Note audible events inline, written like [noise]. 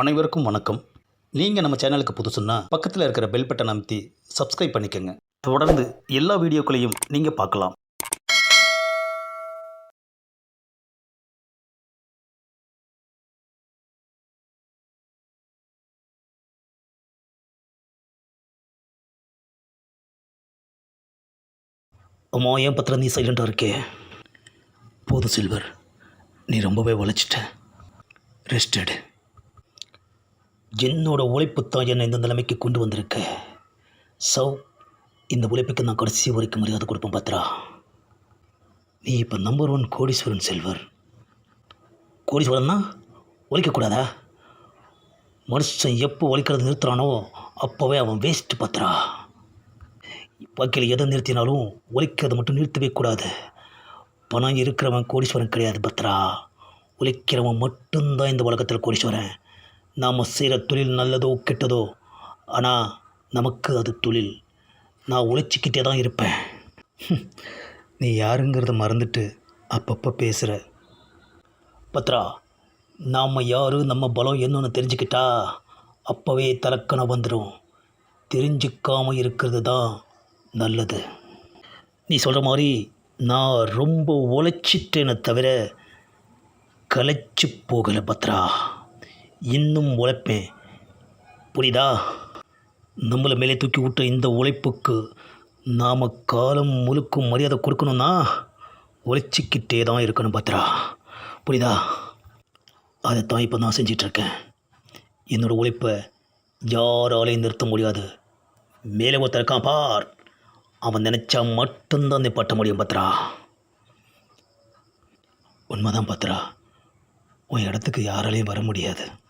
அனைவருக்கும் வணக்கம். நீங்கள் நம்ம சேனலுக்கு புதுசுன்னா பக்கத்தில் இருக்கிற பெல் பட்டன் அமைத்தி சப்ஸ்கிரைப் பண்ணிக்கோங்க. தொடர்ந்து எல்லா வீடியோக்களையும் நீங்கள் பார்க்கலாம். அம்மா ஏன் பத்திரம் நீ சைலண்டாக இருக்கே? போது சில்வர். நீ ரொம்பவே உழைச்சிட்ட ரெஸ்டட் என்னோட உழைப்பு தான் என்னை இந்த நிலைமைக்கு கொண்டு வந்திருக்க. ஸோ இந்த உழைப்புக்கு நான் கடைசி வரைக்கும் மரியாதை கொடுப்பேன் பத்ரா. நீ இப்போ நம்பர் ஒன் கோடீஸ்வரன் செல்வர். கோடீஸ்வரன்னா உழைக்கக்கூடாதா மனுஷன் எப்போ உழைக்கிறது நிறுத்துறானோ அப்போவே அவன் வேஸ்ட்டு பத்ரா. வாழ்க்கையில் எதை நிறுத்தினாலும் உழைக்கிறத மட்டும் நிறுத்தவே கூடாது. பணம் இருக்கிறவன் கோடீஸ்வரன் கிடையாது பத்ரா. உழைக்கிறவன் மட்டும்தான் இந்த உலகத்தில் கோடீஸ்வரன். நாம் செய்கிற தொழில் நல்லதோ கெட்டதோ ஆனால் நமக்கு அது தொழில். நான் உழைச்சிக்கிட்டே தான் இருப்பேன். [laughs] நீ யாருங்கிறத மறந்துட்டு அப்பப்போ பேசுகிற பத்ரா நாம் யார் நம்ம பலம் என்னன்னு தெரிஞ்சுக்கிட்டா அப்போவே தலக்கணம் வந்துடும் தெரிஞ்சுக்காமல் இருக்கிறது தான் நல்லது. நீ சொல்கிற மாதிரி நான் ரொம்ப உழைச்சிட்டேனே தவிர களைச்சு போகலை பத்ரா. இன்னும் உழைப்பேன். புரியுதா? நம்மளை மேலே தூக்கி விட்ட இந்த உழைப்புக்கு நாம் காலம் முழுக்கும் மரியாதை கொடுக்கணும்னா உழைச்சிக்கிட்டே தான் இருக்கணும் பத்ரா புரியுதா? அதை தான் இப்போ நான் செஞ்சிட்ருக்கேன். என்னோடய உழைப்பை யாராலையும் நிறுத்த முடியாது. மேலே ஒருத்தன் இருக்கான் பார். அவன் நினச்சா மட்டும்தான் நிப்பாட்ட முடியும் பத்ரா உண்மைதான் பத்ரா உன் இடத்துக்கு யாராலையும் வர முடியாது.